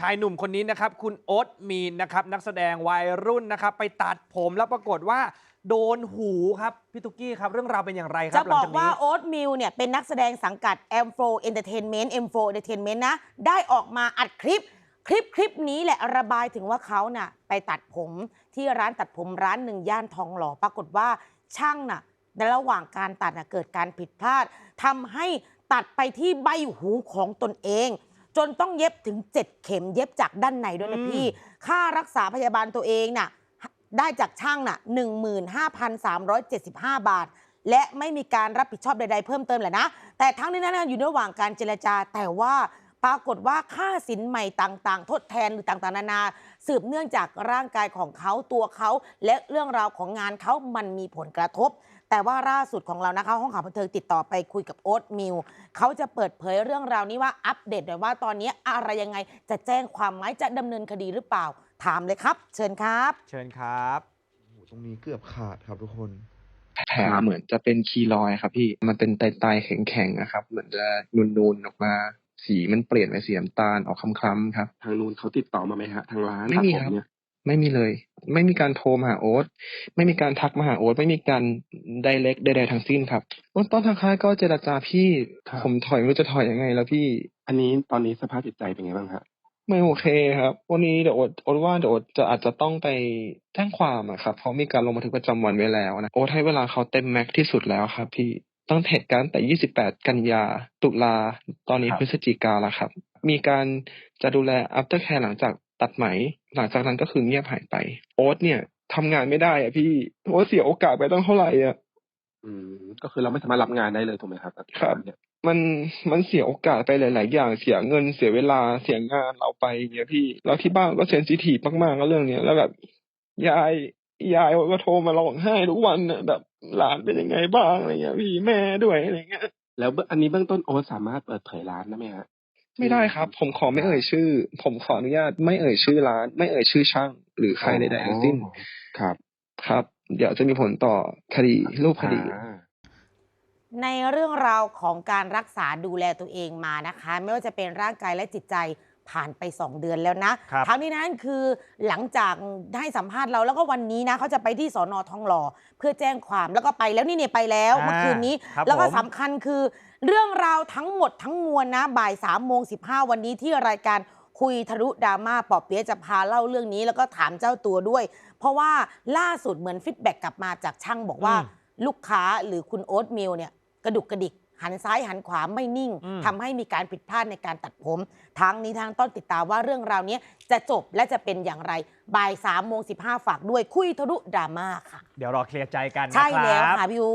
ชายหนุ่มคนนี้นะครับคุณโอ๊ตมีนนะครับนักแสดงวัยรุ่นนะครับไปตัดผมแล้วปรากฏว่าโดนหูครับพี่ตุ๊กกี้ครับเรื่องราวเป็นอย่างไรครัจะบหลับงอกจากว่านี้ โอ๊ตมิลเนี่ยเป็นนักแสดงสังกัด M4 Entertainment M4 Entertainment นะ ได้ออกมาอัดคลิป คลิปคลิปนี้แหละระบายถึงว่าเขาน่ะไปตัดผมที่ร้านตัดผมร้านหนึ่งย่านทองหล่อปรากฏว่าช่างน่ะในระหว่างการตัดน่ะเกิดการผิดพลาดทำให้ตัดไปที่ใบหูของตนเอง จนต้องเย็บถึง 7 เข็มเย็บจากด้านในด้วยนะอืมพี่ ค่ารักษาพยาบาลตัวเองน่ะได้จากช่างน่ะ15,375 บาท และไม่มีการรับผิดชอบใด ๆ เพิ่มเติมแหละนะ แต่ทั้งนี้นั้นอยู่ระหว่างการเจรจาแต่ว่าปรากฏว่าค่าสินใหม่ต่างๆ ทดแทนหรือต่างๆ นานา สืบเนื่องจากร่างกายของเขาตัวเขา และเรื่องราวของงานเขามันมีผลกระทบ แต่ว่าล่าสุดของเรานะคะ ห้องข่าวบันเทิงติดต่อไปคุยกับโอ๊ตมิวเขาจะเปิดเผยเรื่องราวนี้ว่าอัปเดตหน่อยว่าตอนนี้อะไรยังไงจะแจ้งความไหมจะดำเนินคดีหรือเปล่า ถามเลยครับ เชิญครับ เชิญครับโอ้โหตรงนี้เกือบขาดครับทุกคนแผลเหมือนจะเป็นคีลอยด์ครับพี่ มันเป็นไตๆแข็งๆนะครับ เหมือนจะนูนๆออกมา สีมันเปลี่ยนไปสีน้ำตาลออกคล้ำๆครับ ทางนู้นเขาติดต่อมาไหมฮะทางร้านไม่มีตัดผครับเนี่ย ไม่มีเลย ไม่มีการโทรมาหาโอ๊ตไม่มีการทักมาหาโอ๊ตไม่มีการไดเ c กใดๆทั้งสิ้นครับต้นต้นทางค่ายก็เจรจาพี่ผมถอยไม่รู้จะถอยยังไง แล้วพี่ อันนี้ตอนนี้สภาพจิตใจเป็นไงบ้างฮะไม่โอเคครับ วันนี้เดี๋ยวโอ๊ตโอ๊ตว่าเดี๋ยวโอ๊ตจะอาจจะต้องไปแจ้งความอะครับเพราะมีการลงบันทึกประจำวันไว้แล้วนะโอ๊ตให้เวลาเขาเต็มแม็กซ์ที่สุดแล้วครับ พี่ตั้งแต่เหตุการณ์แต่ 28 กันยา ตุลา ตอนนี้ครับพฤศจิกาแล้วครับ มีการจะดูแล after care หลังจาก ตัดไหม หลังจากนั้นก็คือเงียบหายไป โอ๊ตเนี่ยทำงานไม่ได้อะพี่โอ๊ตเสียโอกาสไปตั้งเท่าไหร่อะอืม ก็คือเราไม่สามารถรับงานได้เลยถูกไหมครับครับเนี่ยมันมันเสียโอกาสไปหลาย ๆ อย่างเสียเงินเสียเวลาเสียงานเราไปอย่างเงี้ยพี่แล้วที่บ้านก็เซนซิทีฟมากๆกับเรื่องเนี้ยแล้วแบบยายยายก็โทรมาร้องไห้ทุกวันน่ะแบบหลานเป็นยังไงบ้างอะไรเงี้ยพี่แม่ด้วยอะไรเงี้ยแล้วเบื้องอันนี้เบื้องต้นโอ๊ตสามารถเปิดเผยร้านได้ไหมฮะ ไม่ได้ครับ ผมขอไม่เอ่ยชื่อ ผมขออนุญาตไม่เอ่ยชื่อร้าน ไม่เอ่ยชื่อช่าง หรือใครใดๆทั้งสิ้นครับ ครับ เดี๋ยวจะมีผลต่อคดีรูปคดีอ่าในเรื่องราวของการรักษาดูแลตัวเองมานะคะ ไม่ว่าจะเป็นร่างกายและจิตใจผ่านไป 2 เดือนแล้วนะครับทั้งนี้นั้นคือหลังจากให้สัมภาษณ์เราแล้วก็วันนี้นะเขาจะไปที่สอนอทองหล่อเพื่อแจ้งความแล้วก็ไปแล้วนี่เนี่ยไปแล้วอ่าเมื่อคืนนี้ ครับแล้วก็ผม สำคัญคือ เรื่องราวทั้งหมดทั้งมวลนะบ่าย3ามโมงสิวันนี้ที่รายการคุยทะลุดราม่าปอบเปียะจะพาเล่าเรื่องนี้ แล้วก็ถามเจ้าตัวด้วย เพราะว่าล่าสุดเหมือนฟีดแบ็กกลับมาจากช่างบอกว่า อืม ลูกค้าหรือคุณโอ๊ตมิลเนี่ยกระดุกกระดิก หันซ้ายหันขวาไม่นิ่งอืมทำให้มีการผิดพลาดในการตัดผม ทั้งนี้ทางต้นติดตามว่าเรื่องราวนี้จะจบและจะเป็นอย่างไรบ่าย3ามโมงสิฝากด้วยคุยทะลุดราม่าค่ะ เดี๋ยวรอเคลียร์ใจกันนะใช่คแล้วรับค่ะพี่อู